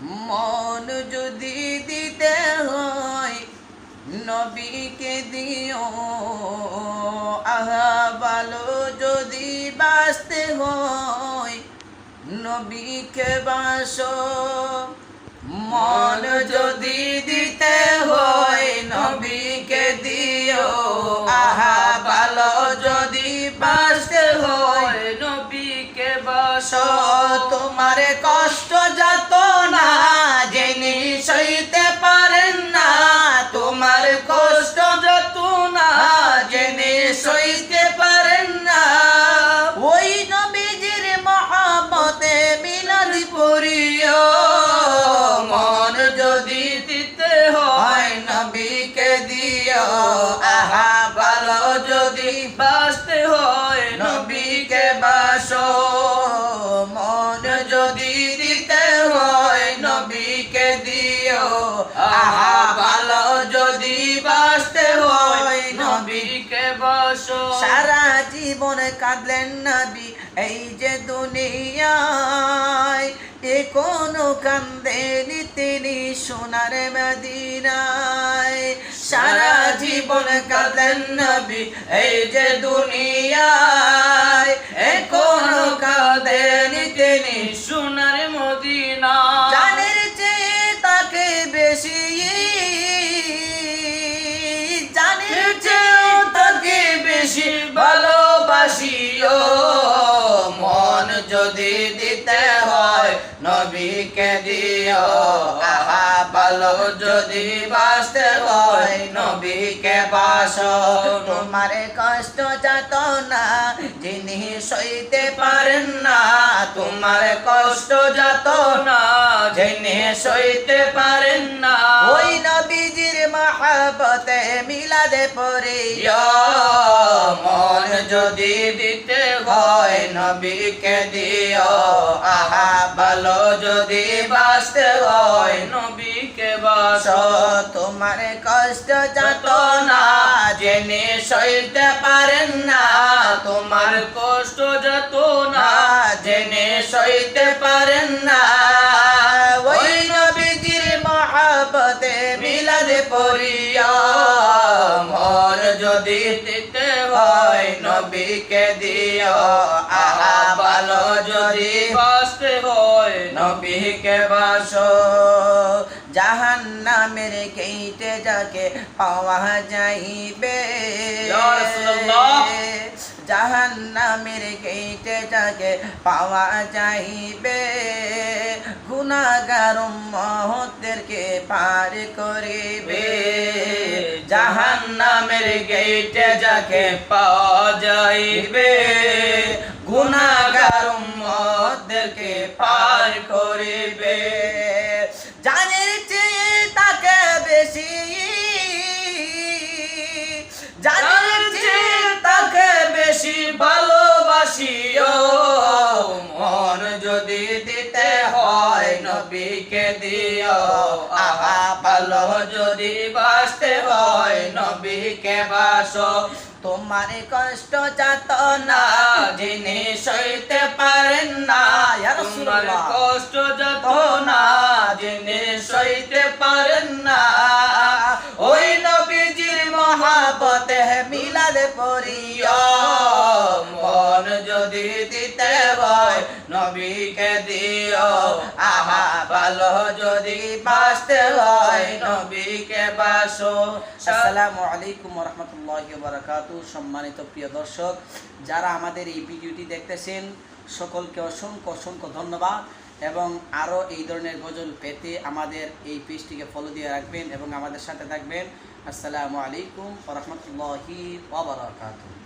মন যদি দিতে হয়, নবীকে দিও। আহা ভালো যদি বাঁচতে হয়, নবীকে বাসো। মন যদি দিতে হয়, নবীকে দিও। আহা ভালো যদি বাঁচতে হয়, নবীকে বাস। তোমার কষ্ট যত নবীকে দিও, আহা, ভালো যদি বাঁচতে হয় নবীকে বাসো। মন যদি দিতে হয় নবীকে দিও, আহা, ভালো যদি বাসতে হয় নবী নবীকে বাস। সারা জীবন কাঁদলেন নবী, এই যে দুনিয়ায় এ কোন কান্দেনি তিনি সোনার মদিনায়। সারা জীবন কাঁদেন নবী এই যে দুনিয়ায়। এ কোন কাঁদেনি তিনি সোনার মদিনা জানের চেয়ে তাকে বেশি নবীকে দিও, আহা ভালো যদি বাঁচতে হয়, নবীকে বাসো। তোমার কষ্ট যাত না যিনি সইতে পারেন না, তোমার কষ্ট যাত না যিনি সইতে পারেন না। ওই নবীজির মহাবতে মিলাদে পড়িয়া মন যদি দিতে হয় নবীকে দিও। আহা ভালো যদি বাঁচতে হয় নবীকে বাস তোমার কষ্ট যত না জেনে সইতে পারেন না। তোমার কষ্ট যত না জেনে সইতে পারেন যদি দিতে হয় নবীকে দিও আহা ভালো যদি বাঁচতে হয় নবীকে বাসো। জাহান নামের কেইটে যাকে পাওয়া যাইবে। জাহান নামের কেইটে যাকে পাওয়া যাইবে। গুনাগার মহতেরকে পার করিবে। নামের গেইটে যাকে পাওয়া যাইবে। গুনাগার মহতেরকে পার করিবে। জানের চেয়ে তাকে বেশি জানের চেয়ে তাকে বেশি ভালোবাসিও। মন যদি দিতে হয় নবীকে আহা ভালো যদি বাসতে হয়, নবীকে বাসো। তোমার কষ্ট যাত না যিনি সইতে পারেন না। তোমার কষ্ট যত না না জেনে সইতে পারেন না। ওই নবীজির মহাবতে মিলাদ পড়িয়া নবীকে দিও? আহা ভালো যদি বাঁচতে হয়, নবীকে বাসো। আসসালামু আলাইকুম রহমতুল্লাহ বারাকাতু সম্মানিত প্রিয় দর্শক, যারা আমাদের এই ভিডিওটি দেখতেছেন, সকলকে অসংখ্য অসংখ্য ধন্যবাদ এবং আরও এই ধরনের গজল পেতে আমাদের এই পেজটিকে ফলো দিয়ে রাখবেন এবং আমাদের সাথে থাকবেন। আসসালামু আলাইকুম রহমতুল্লাহি ওবরাকাতুহ